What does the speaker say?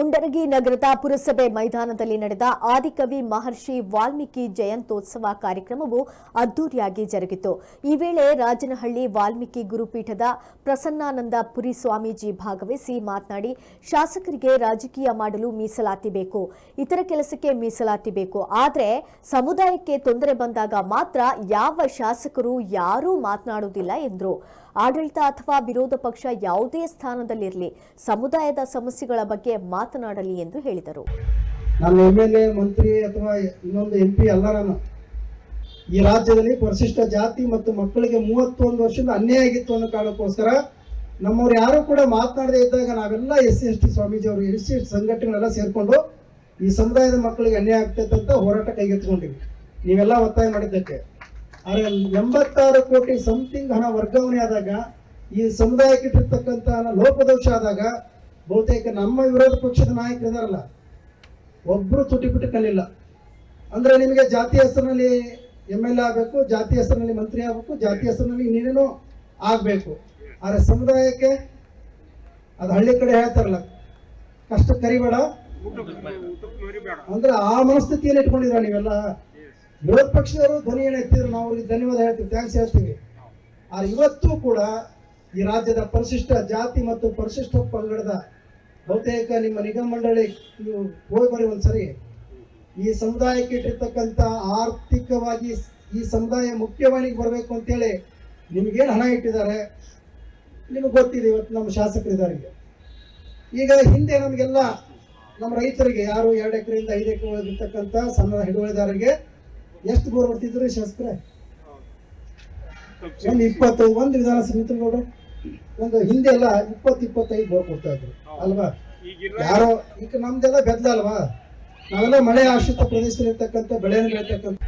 ಮುಂಡರಗಿ ನಗರದ ಪುರಸಭೆ ಮೈದಾನದಲ್ಲಿ ನಡೆದ ಆದಿಕವಿ ಮಹರ್ಷಿ ವಾಲ್ಮೀಕಿ ಜಯಂತೋತ್ಸವ ಕಾರ್ಯಕ್ರಮವು ಅದ್ದೂರಿಯಾಗಿ ಜರುಗಿತು. ಈ ವೇಳೆ ರಾಜನಹಳ್ಳಿ ವಾಲ್ಮೀಕಿ ಗುರುಪೀಠದ ಪ್ರಸನ್ನಾನಂದ ಪುರಿ ಸ್ವಾಮೀಜಿ ಭಾಗವಹಿಸಿ ಮಾತನಾಡಿ, ಶಾಸಕರಿಗೆ ರಾಜಕೀಯ ಮಾಡಲು ಮೀಸಲಾತಿ ಬೇಕು, ಇತರ ಕೆಲಸಕ್ಕೆ ಮೀಸಲಾತಿ ಬೇಕು. ಆದರೆ ಸಮುದಾಯಕ್ಕೆ ತೊಂದರೆ ಬಂದಾಗ ಮಾತ್ರ ಯಾವ ಶಾಸಕರು ಯಾರೂ ಮಾತನಾಡುವುದಿಲ್ಲ ಎಂದರು. ಆಡಳಿತ ಅಥವಾ ವಿರೋಧ ಪಕ್ಷ ಯಾವುದೇ ಸ್ಥಾನದಲ್ಲಿರಲಿ, ಸಮುದಾಯದ ಸಮಸ್ಯೆಗಳ ಬಗ್ಗೆ ಮಾತನಾಡಲಿ ಎಂದು ಹೇಳಿದರು. ನಾನು ಎಂ ಎಲ್ ಎ, ಮಂತ್ರಿ ಅಥವಾ ಇನ್ನೊಂದು ಎಂ ಪಿ ಅಲ್ಲ ನಾನು. ಈ ರಾಜ್ಯದಲ್ಲಿ ಪರಿಶಿಷ್ಟ ಜಾತಿ ಮತ್ತು ಮಕ್ಕಳಿಗೆ ಮೂವತ್ತೊಂದು ವರ್ಷದ ಅನ್ಯಾಯ ಆಗಿತ್ತು ಅನ್ನೋ ಕಾರಣಕ್ಕೋಸ್ಕರ ನಮ್ಮವ್ರು ಯಾರು ಕೂಡ ಮಾತನಾಡದೇ ಇದ್ದಾಗ ನಾವೆಲ್ಲ ಎಸ್ ಸಿ, ಎಸ್ ಟಿ ಸ್ವಾಮೀಜಿ ಅವರು ಎಸ್ ಸಿ, ಎಸ್ ಟಿ ಸಂಘಟನೆಗಳೆಲ್ಲ ಸೇರಿಕೊಂಡು ಈ ಸಮುದಾಯದ ಮಕ್ಕಳಿಗೆ ಅನ್ಯಾಯ ಆಗ್ತೈತೆ ಅಂತ ಹೋರಾಟ ಕೈಗೆತ್ಕೊಂಡಿವಿ ನೀವೆಲ್ಲ ಒತ್ತಾಯ ಮಾಡಿದ್ದಕ್ಕೆ. ಆದರೆ ಎಂಬತ್ತಾರು ಕೋಟಿ ಸಮಥಿಂಗ್ ಹಣ ವರ್ಗಾವಣೆ ಆದಾಗ, ಈ ಸಮುದಾಯಕ್ಕೆ ಇಟ್ಟಿರ್ತಕ್ಕಂಥ ಲೋಪದೋಷ ಆದಾಗ ಬಹುತೇಕ ನಮ್ಮ ವಿರೋಧ ಪಕ್ಷದ ನಾಯಕರು ಇದಾರಲ್ಲ ಒಬ್ಬರು ತುಟಿ ಬಿಟ್ಟು ಕಲಿಲ್ಲ ಅಂದ್ರೆ ನಿಮಗೆ ಜಾತಿ ಹೆಸರಿನಲ್ಲಿ ಎಂ ಎಲ್ ಎ ಆಗಬೇಕು, ಜಾತಿ ಹೆಸರಿನಲ್ಲಿ ಮಂತ್ರಿ ಆಗಬೇಕು, ಜಾತಿ ಹೆಸರಿನಲ್ಲಿ ನೀನೇನೋ ಆಗಬೇಕು. ಆದರೆ ಸಮುದಾಯಕ್ಕೆ ಅದು ಹಳ್ಳಿ ಕಡೆ ಹೇಳ್ತಾರಲ್ಲ, ಕಷ್ಟ ಕರಿಬೇಡ. ಅಂದ್ರೆ ಆ ಮನಸ್ಥಿತಿಯಲ್ಲಿ ಇಟ್ಕೊಂಡಿದ್ರ ನೀವೆಲ್ಲ? ವಿರೋಧ ಪಕ್ಷದವರು ಧ್ವನಿ ಏನು ಎತ್ತಿದ್ರು? ನಾವು ಅವ್ರಿಗೆ ಧನ್ಯವಾದ ಹೇಳ್ತೀವಿ ಥ್ಯಾಂಕ್ಸ್ ಹೇಳ್ತೀವಿ. ಆದ್ರೆ ಇವತ್ತು ಕೂಡ ಈ ರಾಜ್ಯದ ಪರಿಶಿಷ್ಟ ಜಾತಿ ಮತ್ತು ಪರಿಶಿಷ್ಟ ಪಂಗಡದ ಬಹುತೇಕ ನಿಮ್ಮ ನಿಗಮ ಮಂಡಳಿ ಹೋಗಿ ಒಂದ್ಸರಿ. ಈ ಸಮುದಾಯಕ್ಕೆ ಇಟ್ಟಿರ್ತಕ್ಕಂಥ ಆರ್ಥಿಕವಾಗಿ ಈ ಸಮುದಾಯ ಮುಖ್ಯವಾಹಿನಿಗೆ ಬರಬೇಕು ಅಂತೇಳಿ ನಿಮಗೇನು ಹಣ ಇಟ್ಟಿದ್ದಾರೆ? ನಿಮಗೆ ಗೊತ್ತಿದೆ ಇವತ್ತು ನಮ್ಮ ಶಾಸಕರಿದ್ದಾರೆ ಈಗ. ಹಿಂದೆ ನಮಗೆಲ್ಲ ನಮ್ಮ ರೈತರಿಗೆ ಯಾರು ಎರಡು ಎಕರೆಯಿಂದ ಐದು ಎಕರೆ ಒಳಗಿರ್ತಕ್ಕಂಥ ಸಣ್ಣ ಹಿಡುವಳಿದಾರರಿಗೆ ಎಷ್ಟು ಬೋರ್ ಬರ್ತಿದ್ರು ಶಾಸಕರೇ? ಒಂದು ಇಪ್ಪತ್ತು, ಒಂದು ವಿಧಾನಸಭೆ ನೋಡು ಒಂದು ಹಿಂದೆ ಎಲ್ಲ ಇಪ್ಪತ್ತು ಇಪ್ಪತ್ತೈದು ಬೋರ್ ಕೊಡ್ತಾ ಇದ್ರು. ಅಲ್ವಾ? ಯಾರೋ ಈಗ ನಮ್ದೆಲ್ಲ ಬೆದ್ದ ಅಲ್ವಾ? ನಾವೆಲ್ಲ ಮಳೆ ಆಶ್ರಿತ ಪ್ರದೇಶದಲ್ಲಿರ್ತಕ್ಕಂಥ ಬೆಳೆಯನ್ನು ಬೆಳೀತಕ್ಕಂಥ